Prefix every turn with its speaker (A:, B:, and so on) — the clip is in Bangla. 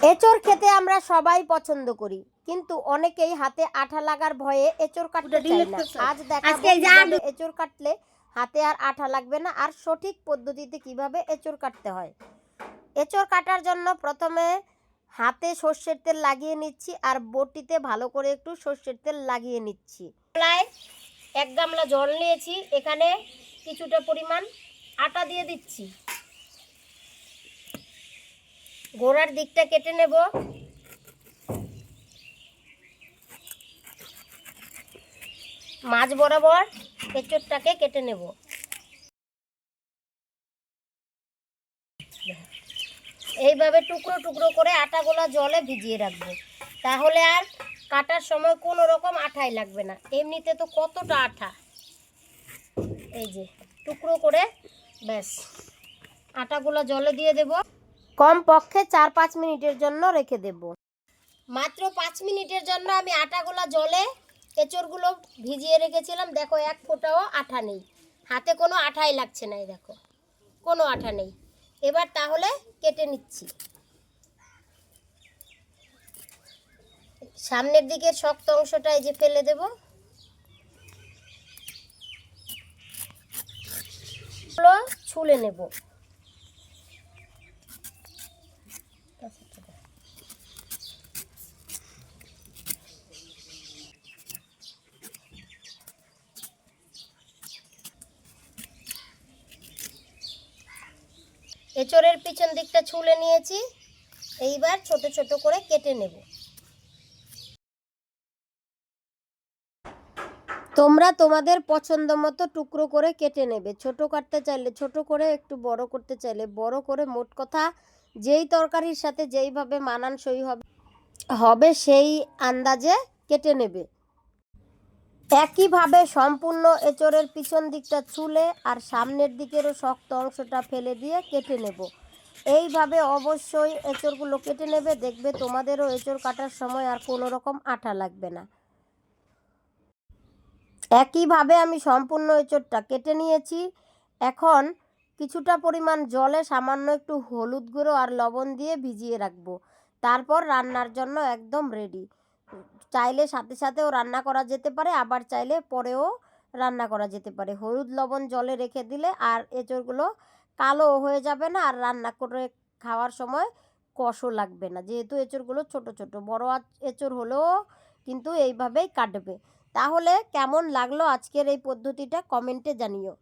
A: এঁচড় খেতে আমরা সবাই পছন্দ করি কিন্তু অনেকেই হাতে আঠা লাগার ভয়ে এঁচড় কাটতে চায় না। আজ দেখাবো এঁচড় কাটলে হাতে আর আঠা লাগবে না আর সঠিক পদ্ধতিতে কীভাবে এঁচড় কাটতে হয়। এঁচড় কাটার জন্য প্রথমে হাতে সর্ষের তেল লাগিয়ে নিচ্ছি আর বটিতে ভালো করে একটু সর্ষের তেল লাগিয়ে নিচ্ছি। প্রায় এক গামলা জল নিয়েছি এখানে কিছুটা পরিমাণ আটা দিয়ে দিচ্ছি। গোড়ার দিকটা কেটে নেব। মাছ বরাবর এঁচড়টাকে কেটে নেব। এইভাবে টুকরো টুকরো করে আটাগুলো জলে ভিজিয়ে রাখব। তাহলে আর কাটার সময় কোনো রকম আঠাই লাগবে না। এমনিতে তো কতটা আঠা? এই যে, টুকরো করে ব্যাস, আটাগুলো জলে দিয়ে দেব। কম পক্ষে চার পাঁচ মিনিটের জন্য রেখে দেব। মাত্র পাঁচ মিনিটের জন্য আমি আটাগুলো জলে এঁচড়গুলো ভিজিয়ে রেখেছিলাম। দেখো, এক ফোঁটাও আঠা নেই। হাতে কোনো আঠাই লাগছে না দেখো। কোনো আঠা নেই। এবার তাহলে কেটে নিচ্ছি। সামনের দিকের শক্ত অংশটা এই যে ফেলে দেব। ছুলে নেব। এচড়ের পিছন দিকটা ছুলে নিয়েছি। এইবার ছোট ছোট করে কেটে নেব। তোমরা তোমাদের পছন্দ মতো টুকরো করে কেটে নেবে। ছোট কাটতে চাইলে ছোট করে, একটু বড় করতে চাইলে বড় করে। মোট কথা, যেই তরকারির সাথে যেইভাবে মানানসই হবে হবে সেই আন্দাজে কেটে নেবে। একইভাবে সম্পূর্ণ এঁচড়ের পিছন দিকটা চুলে আর সামনের দিকেরও শক্ত অংশটা ফেলে দিয়ে কেটে নেব। এইভাবে অবশ্যই এঁচড়গুলো কেটে নেবে। দেখবে তোমাদেরও এঁচড় কাটার সময় আর কোনো রকম আঠা লাগবে না। একইভাবে আমি সম্পূর্ণ এঁচড়টা কেটে নিয়েছি। এখন কিছুটা পরিমাণ জলে সামান্য একটু হলুদ গুঁড়ো আর লবণ দিয়ে ভিজিয়ে রাখব। তারপর রান্নার জন্য একদম রেডি চাইলে সাথে সাথেও রান্না করা যেতে পারে, আবার চাইলে পরেও রান্না করা যেতে পারে। হলুদ লবণ জলে রেখে দিলে আর এঁচড়গুলো কালো হয়ে যাবে না আর রান্না করে খাওয়ার সময় কষও লাগবে না। যেহেতু এঁচড়গুলো ছোট ছোট, বড় এঁচড় হলেও কিন্তু এইভাবেই কাটবে। তাহলে কেমন লাগল আজকের এই পদ্ধতিটা কমেন্টে জানিও।